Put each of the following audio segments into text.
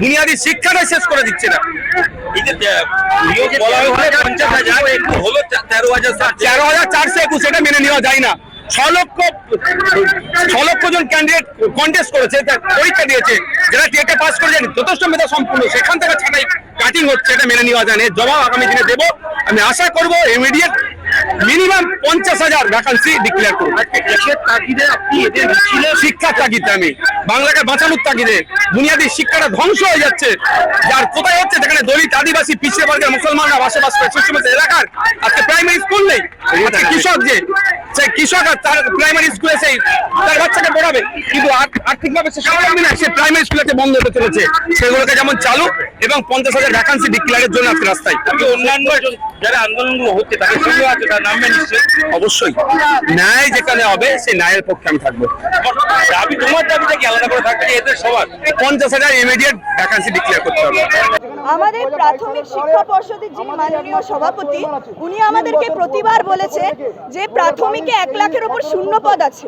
বুনিয়াদী শিক্ষাটাই শেষ করে দিচ্ছে না। মেনে নেওয়া যায় না। ছ লক্ষ ছ লক্ষ জন কন্টেস্ট করেছে পরীক্ষা দিয়েছে। যথেষ্ট মেধা সম্পূর্ণ সেখান থেকে কাটিং হচ্ছে এটা মেনে নেওয়া যায় জবাব আগামী দিনে দেবো। আমি আশা করব ইমিডিয়েট মিনিমাম পঞ্চাশ হাজার ভ্যাকান্সি ডিক্লেয়ার করুন। শিক্ষার তাগিদে আমি বাংলাকে বাঁচানোর তাগিদে বুনিয়াদী শিক্ষাটা ধ্বংস হয়ে যাচ্ছে। যার কোথায় হচ্ছে যেখানে দলিত আদিবাসী পিছিয়ে বর্গের মুসলমানরা বসবাস করে। সেই এলাকার আজকে প্রাইমারি স্কুল নেই। কৃষক যে সেই কৃষক আর তার প্রাইমারি স্কুলে সেই তার বাচ্চাকে পড়াবে। কিন্তু আর্থ- আর্থিকভাবে সে স্বাবলম্বী না। সে প্রাইমারি স্কুলেতে বন্ধ হতে চলেছে সেগুলোকে যেমন চালু এবং পঞ্চাশ হাজার ভ্যাকান্সি ডিক্লেয়ারের জন্য আজকে রাস্তায়। অন্যান্য যারা আন্দোলনগুলো হচ্ছে তাদের সঙ্গে আছে তার নামবে নিশ্চয়ই অবশ্যই। ন্যায় যেখানে হবে সেই ন্যায়ের পক্ষে আমি থাকব। দাবি তোমার দাবিটা কি? আলাদা করে থাকবে, এদের সবার পঞ্চাশ হাজার ইমিডিয়েট ভ্যাকান্সি ডিক্লেয়ার করতে হবে। আমাদের প্রাথমিক শিক্ষা পর্ষদের যিনি মাননীয় সভাপতি, উনি আমাদেরকে প্রতিবার বলেছে যে প্রাথমিকে এক লাখের ওপর শূন্য পদ আছে।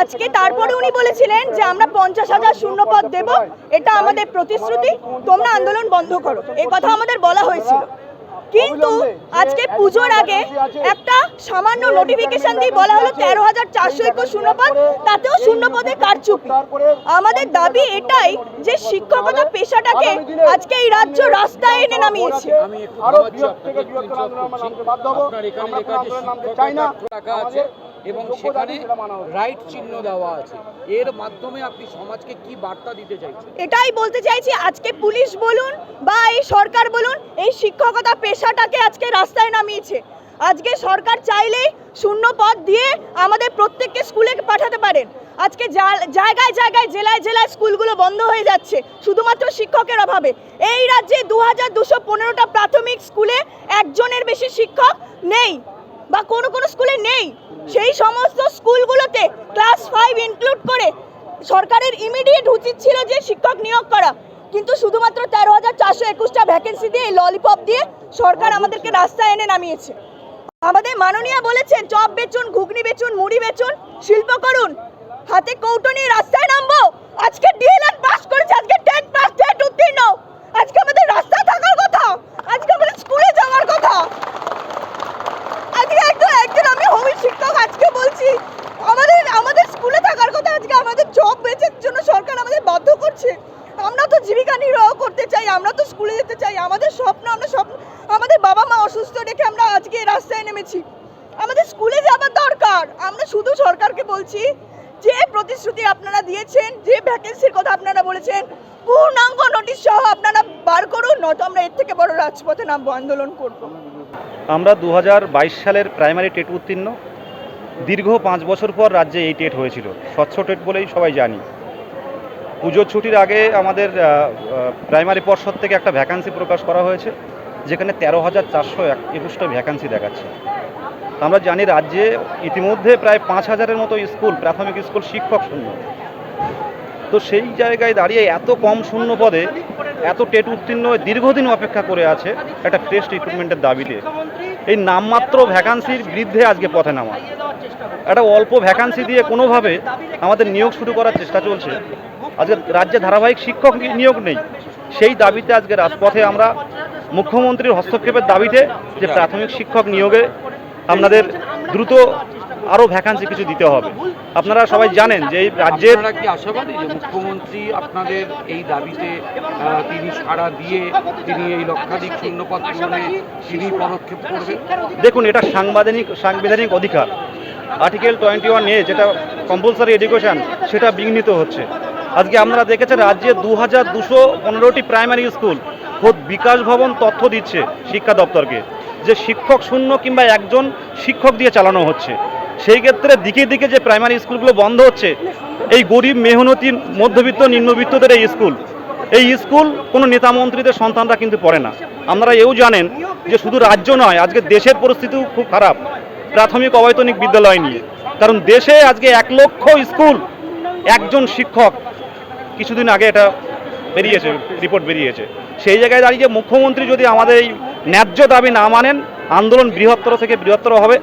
আজকে তারপরে উনি বলেছিলেন যে আমরা পঞ্চাশ হাজার শূন্য পদ দেব, এটা আমাদের প্রতিশ্রুতি, তোমরা আন্দোলন বন্ধ করো। এই কথা আমাদের বলা হয়েছিল। কিন্তু আজকে পুজোর আগে একটা সামান্য নোটিফিকেশন দিয়ে বলা হলো তেরো হাজার চারশো একুশ শূন্য পদ তাতেও শূন্যপদে কারচুপি। আমাদের দাবি এটাই যে শিক্ষকতা পেশাটাকে আজকে এই রাজ্য রাস্তায় এনে নামিয়েছে। এবং সেখানে। রাইট চিহ্ন দেওয়া আছে। এর মাধ্যমে আপনি সমাজকে কি বার্তা দিতে চাইছেন? এটাই বলতে চাইছি আজকে পুলিশ বলুন বা এই সরকার বলুন, এই শিক্ষকতা পেশাটাকে আজকে রাস্তায় নামিয়েছে। আজকে সরকার চাইলেই শূন্য পদ দিয়ে আমাদের প্রত্যেককে স্কুলে পাঠাতে পারেন। আজকে জায়গায় জায়গায়, জেলায় জেলায় স্কুলগুলো বন্ধ হয়ে যাচ্ছে, শুধুমাত্র শিক্ষকের অভাবে। এই রাজ্যে দু হাজার দুশো পনেরোটা প্রাথমিক স্কুলে একজনের বেশি শিক্ষক নেই, বা কোনো কোনো স্কুলে নেই। সেই সমস্ত স্কুলগুলোতে ক্লাস ফাইভ ইনক্লুড করে সরকারের ইমিডিয়েট উচিত ছিল যে শিক্ষক নিয়োগ করা। কিন্তু শুধুমাত্র তেরো হাজার চারশো একুশটা ভ্যাকেন্সি দিয়ে ললিপপ দিয়ে সরকার আমাদেরকে রাস্তায় এনে নামিয়েছে। আমাদের মাননীয় বলেছেন, চপ বেচুন, ঘুগনি বেচুন, মুড়ি বেচুন, শিল্প করুন। হাতে কৌটো নিয়ে রাস্তায় নামবো। আজকে ডিএলএড পাস করেছে, আজকে টেট পাস টেট উত্তীর্ণ। আজকে আমাদের রাস্তায় থাকার কথা, আজকে আমাদের স্কুলে যাওয়ার কথা। আজকে একজন একজন আমি হোমি শিক্ষক, আজকে বলছি, আমাদের আমাদের স্কুলে থাকার কথা, আজকে আমাদের জব বেচের জন্য সরকার আমাদের বাধ্য করছে। আমরা তো জীবিকা নির্বাহ করতে চাই, আমরা তো স্কুলে যেতে চাই, আমাদের স্বপ্ন, আমরা স্বপ্ন, আমাদের বাবা মা অসুস্থ রেখে আমরা আজকে রাস্তায় নেমেছি। আমাদের স্কুলে যাবার দরকার। আমরা শুধু সরকারকে বলছি, যে প্রতিশ্রুতি আপনারা দিয়েছেন, যে ভ্যাকেন্সির কথা আপনারা বলেছেন, পূর্ণাঙ্গ নোটিশ সহ আপনারা বার করুন, নয়তো আমরা এর থেকে বড় রাজপথে নামবো, আন্দোলন করব। আমরা দু হাজার বাইশ সালের প্রাইমারি টেট উত্তীর্ণ। দীর্ঘ পাঁচ বছর পর রাজ্যে এই টেট হয়েছিল। স্বচ্ছ টেট বলেই সবাই জানি। পুজোর ছুটির আগে আমাদের প্রাইমারি পর্ষদ থেকে একটা ভ্যাকান্সি প্রকাশ করা হয়েছে, যেখানে তেরো হাজার চারশো একুশটা ভ্যাকান্সি দেখাচ্ছে। আমরা জানি রাজ্যে ইতিমধ্যে প্রায় পাঁচ হাজারের মতো স্কুল, প্রাথমিক স্কুল শিক্ষক শূন্য। তো সেই জায়গায় দাঁড়িয়ে এত কম শূন্য পদে, এত টেট উত্তীর্ণ দীর্ঘদিন অপেক্ষা করে আছে একটা টেস্ট রিক্রুটমেন্টের দাবিতে। এই নামমাত্র ভ্যাকান্সির বিরুদ্ধে আজকে পথে নামা। একটা অল্প ভ্যাকান্সি দিয়ে কোনোভাবে আমাদের নিয়োগ শুরু করার চেষ্টা চলছে। আজকে রাজ্যে ধারাবাহিক শিক্ষক নিয়োগ নেই। সেই দাবিতে আজকে রাজপথে আমরা মুখ্যমন্ত্রীর হস্তক্ষেপের দাবিতে যে প্রাথমিক শিক্ষক নিয়োগে আপনাদের দ্রুত আরও ভ্যাকান্সি কিছু দিতে হবে। আপনারা সবাই জানেন যে এই রাজ্যের কি আশাবাদী যে মুখ্যমন্ত্রী আপনাদের এই দাবিতে তিনি সাড়া দিয়ে তিনি এই লক্ষাধিক শূন্যপদ পূরণে তিনি পদক্ষেপ করবেন? দেখুন এটা সাংবিধানিক সাংবিধানিক অধিকার। আর্টিকেল টোয়েন্টি ওয়ান এ যেটা কম্পালসারি এডুকেশন সেটা বিঘ্নিত হচ্ছে। আজকে আপনারা দেখেছেন রাজ্যে দু হাজার দুশো পনেরোটি প্রাইমারি স্কুল খোদ বিকাশ ভবন তথ্য দিচ্ছে শিক্ষা দপ্তরকে। যে শিক্ষক শূন্য কিংবা একজন শিক্ষক দিয়ে চালানো হচ্ছে। সেই ক্ষেত্রে দিকে দিকে যে প্রাইমারি স্কুলগুলো বন্ধ হচ্ছে, এই গরিব মেহনতি, মধ্যবিত্ত, নিম্নবিত্তদের এই স্কুল এই স্কুল কোনো নেতা মন্ত্রীদের সন্তানরা কিন্তু পড়ে না। আপনারা এও জানেন যে শুধু রাজ্য নয়, আজকে দেশের পরিস্থিতিও খুব খারাপ, প্রাথমিক অবৈতনিক বিদ্যালয় নিয়ে। কারণ দেশে আজকে এক লক্ষ স্কুল, একজন শিক্ষক কিছুদিন আগে এটা বেরিয়েছে রিপোর্ট বেরিয়েছে। সেই জায়গায় দাঁড়িয়ে মুখ্যমন্ত্রী যদি আমাদের এই ন্যায্য দাবি না মানেন, আন্দোলন বৃহত্তর থেকে বৃহত্তর হবে।